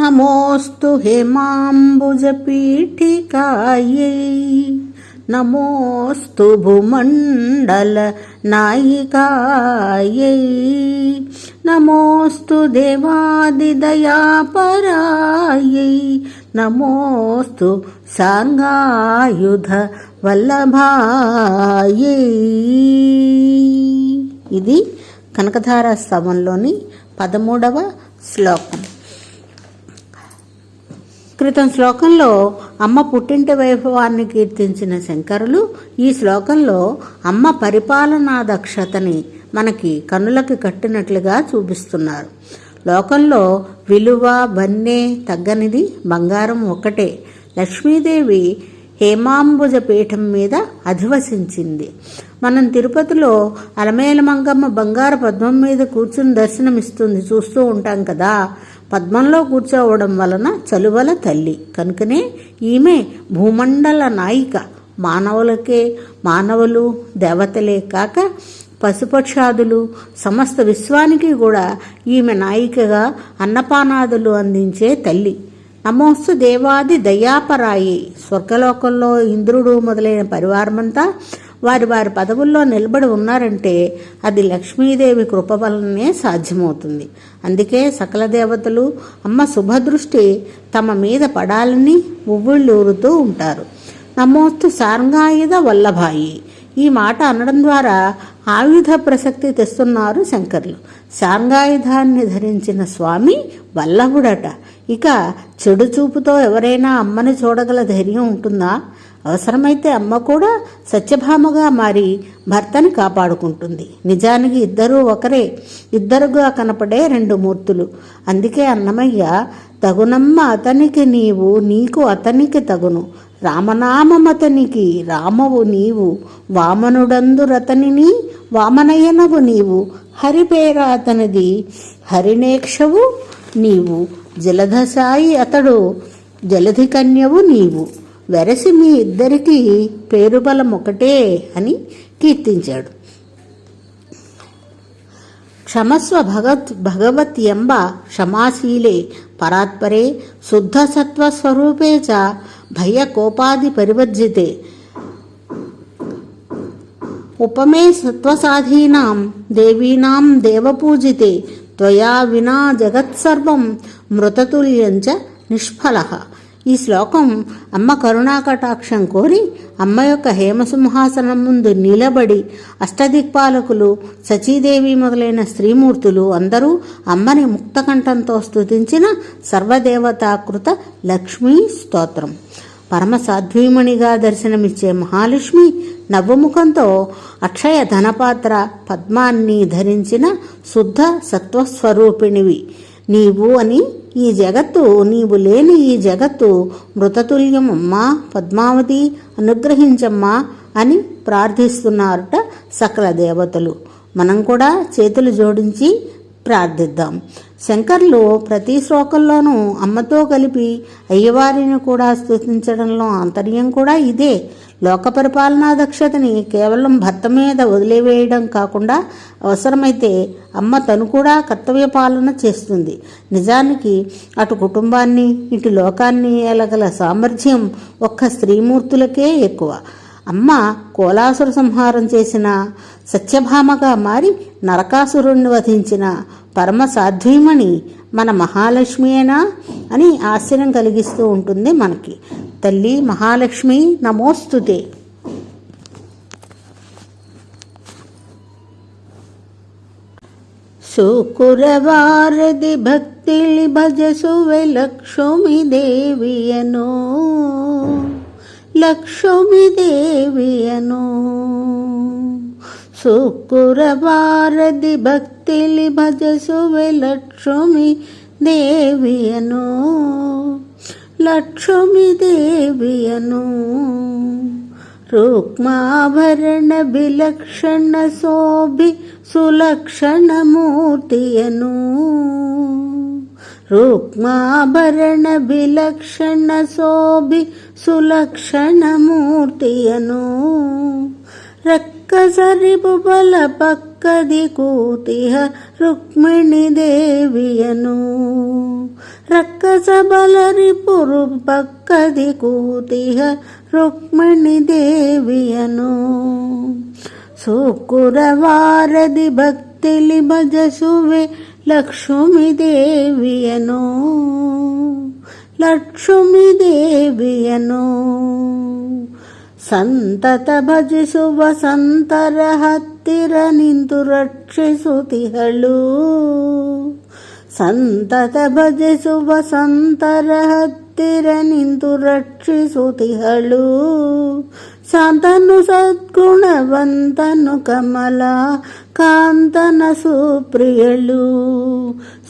నమోస్తు హేమాంబుజపీఠికాయై. నమోస్తు భూమండల నాయికాయై. నమోస్తు దేవాదిదయాపరాయై నమోస్తు సాంగాయుధ వల్లభాయై. ఇది కనకధారాస్తవంలోని పదమూడవ శ్లోకం. క్రితం శ్లోకంలో అమ్మ పుట్టింటి వైభవాన్ని కీర్తించిన శంకరులు ఈ శ్లోకంలో అమ్మ పరిపాలనా దక్షతని మనకి కన్నులకి కట్టినట్లుగా చూపిస్తున్నారు. లోకంలో విలువ బన్నె తగ్గనిది బంగారం ఒక్కటే. లక్ష్మీదేవి హేమాంబుజ పీఠం మీద అధివసించింది. మనం తిరుపతిలో అలమేల మంగమ్మ బంగారు పద్మం మీద కూర్చుని దర్శనమిస్తుంది చూస్తూ ఉంటాం కదా. పద్మంలో కూర్చోవడం వలన చలువల తల్లి. కనుకనే ఈమె భూమండల నాయిక. మానవులకే మానవులు దేవతలే కాక పశుపక్షాదులు సమస్త విశ్వానికి కూడా ఈమె నాయికగా అన్నపానాదులు అందించే తల్లి. నమోస్తు దేవాది దయాపరాయి. స్వర్గలోకంలో ఇంద్రుడు మొదలైన పరివారమంతా వారి వారి పదవుల్లో నిలబడి ఉన్నారంటే అది లక్ష్మీదేవి కృప వలనే సాధ్యమవుతుంది. అందుకే సకల దేవతలు అమ్మ శుభదృష్టి తమ మీద పడాలని ఉవ్వుళ్ళూరుతూ ఉంటారు. నమోస్తు సారంగాయుధ వల్లభాయి. ఈ మాట అనడం ద్వారా ఆయుధ ప్రసక్తి తెస్తున్నారు శంకర్లు. సాంగాయుధాన్ని ధరించిన స్వామి వల్లభుడట. ఇక చెడు చూపుతో ఎవరైనా అమ్మని చూడగల ధైర్యం ఉంటుందా? అవసరమైతే అమ్మ కూడా సత్యభామగా మారి భర్తని కాపాడుకుంటుంది. నిజానికి ఇద్దరూ ఒకరే. ఇద్దరుగా కనపడే రెండు మూర్తులు. అందుకే అన్నమయ్య తగునమ్మ అతనికి నీవు నీకు అతనికి తగును. రామనామమతనికి రామవు నీవు. వామనుడందు రతనిని వామనయనవు నీవు. హరిపేర అతనిది హరినేక్షవు నీవు. జలధసాయి అతడు జలధికన్యవు నీవు. వెరసి మీ ఇద్దరికి పేరుబలం ఒకటే అని కీర్తించాడు. క్షమస్వ భగవత్ భగవత్ ఎంబ క్షమాశీలే పరాత్పరే శుద్ధ సత్వస్వరూపే చ భయ కోపాది పరివర్జితే. ఉపమే సత్వసాధీనాం దేవీనాం దేవపూజితే త్వయా వినా జగత్సర్వం మృతతుల్యంచ నిష్ఫల. ఈ శ్లోకం అమ్మ కరుణాకటాక్షం కోరి అమ్మ యొక్క హేమసింహాసనం ముందు నిలబడి అష్టదిక్పాలకులు సచీదేవి మొదలైన స్త్రీమూర్తులు అందరూ అమ్మని ముక్తకంఠంతో స్తుతించిన సర్వదేవతాకృత లక్ష్మీ స్తోత్రం. పరమ సాధ్వీమణిగా దర్శనమిచ్చే మహాలక్ష్మి నవ్వుముఖంతో అక్షయ ధనపాత్ర పద్మాన్ని ధరించిన శుద్ధ సత్వస్వరూపిణివి. నీవు అని ఈ జగత్తు నీవు లేని ఈ జగత్తు మృతతుల్యం అమ్మా పద్మావతి అనుగ్రహించమ్మా అని ప్రార్థిస్తున్నారట సకల దేవతలు. మనం కూడా చేతులు జోడించి ప్రార్థిద్దాం. శంకర్లు ప్రతి శ్లోకంలోనూ అమ్మతో కలిపి అయ్యవారిని కూడా స్థుతించడంలో ఆంతర్యం కూడా ఇదే. లోక పరిపాలనా దక్షతని కేవలం భర్త మీద వదిలివేయడం కాకుండా అవసరమైతే అమ్మ తను కూడా కర్తవ్య పాలన చేస్తుంది. నిజానికి అటు కుటుంబాన్ని ఇటు లోకాన్ని ఎలగల సామర్థ్యం ఒక్క స్త్రీమూర్తులకే ఎక్కువ. అమ్మ కోలాసుర సంహారం చేసిన సత్యభామగా మారి నరకాసురుణ్ణి వధించిన పరమ సాధ్వీమణి మన మహాలక్ష్మియేనా అని ఆశ్చర్యం కలిగిస్తూ ఉంటుంది మనకి. తల్లి మహాలక్ష్మి నమోస్తుతే. శుకురవారది భక్తి భజసు లక్ష్మి దేవియను లక్ష్మి దేవియను శుకురవారది భక్తిలి భజసువె లక్ష్మి దేవియను లక్ష్మి దేవియను రుక్మాభరణ విలక్షణ శోభి సులక్షణమూర్తియను రుక్మాభరణ విలక్షణ శోభి సులక్షణమూర్తియను రక్కసరిపు బల పక్కది కూతిహ రుక్మిణి దేవియను ರಕ್ಕಸ ಬಲರಿ ಪುರು ಪಕ್ಕದಿ ಕೂತಿಹ ರುಕ್ಮಿಣಿ ದೇವಿಯನು ಶುಕ್ರವಾರದಿ ಭಕ್ತಿಲಿ ಭಜಸುವೆ ಲಕ್ಷ್ಮೀ ದೇವಿಯನು ಲಕ್ಷ್ಮೀ ದೇವಿಯನು ಸಂತತ ಭಜಿಸುವ ಸಂತರ ಹತ್ತಿರ ನಿಂತು ರಕ್ಷಿಸುತ್ತಿಹಳು ಸಂತತ ಭಜಿಸುವ ಸಂತರ ಹತ್ತಿರ ನಿಂತು ರಕ್ಷಿಸುತ್ತಿಹಳು ಶಾಂತನು ಸದ್ಗುಣವಂತನು ಕಮಲ ಕಾಂತನ ಸುಪ್ರಿಯಳು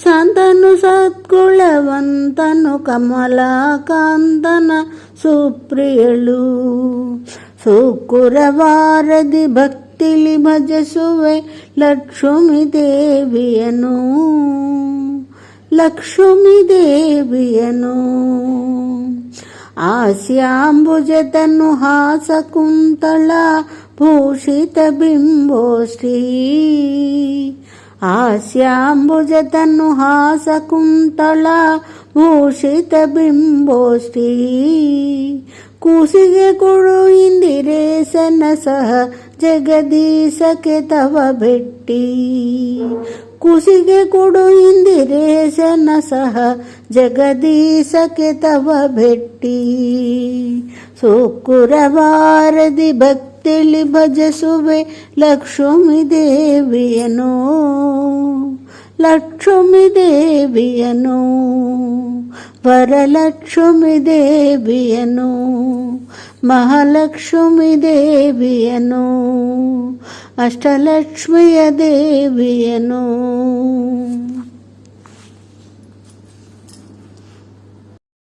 ಶಾಂತನು ಸದ್ಗುಣವಂತನು ಕಮಲ ಕಾಂತನ ಸುಪ್ರಿಯಳು ಶುಕ್ರವಾರದಿ ಭಕ್ತಿಲಿ ಭಜಸುವೆ ಲಕ್ಷ್ಮೀ ದೇವಿಯನು ಲಕ್ಷ್ಮೀ ದೇವಿಯನು ಆಸ್ಯಾಂಬುಜತನು ಹಾಸ ಕುಂತಳ ಭೂಷಿತ ಬಿಂಬೋಶ್ರೀ ಆಸ್ಯಾಂಬುಜತನು ಹಾಸ ಕುಂತಳ ಭೂಷಿತ ಬಿಂಬೋಶ್ರೀ ಕೂಸಿಗೆ ಕೊಡು ಇಂದಿರೇಸನ ಸಹ ಜಗದೀಶಕ್ಕೆ ತವ ಭೆಟ್ಟಿ ಕುಸಿಗೆ ಕೊಡು ಇಂದಿರೇಶನ ಸಹ ಜಗದೀಶಕ್ಕೆ ತವ ಭೆಟ್ಟಿ ಶುಕ್ರವಾರದಿ ಭಕ್ತಿಲಿ ಭಜಸುವೆ ಲಕ್ಷ್ಮೀ ದೇವಿಯನು ಲಕ್ಷ್ಮೀ ದೇವಿಯನು ವರಲಕ್ಷ್ಮಿ ದೇವಿಯನು ಮಹಾಲಕ್ಷ್ಮಿ ದೇವಿಯನು ಅಷ್ಟಲಕ್ಷ್ಮಿಯ ದೇವಿಯನು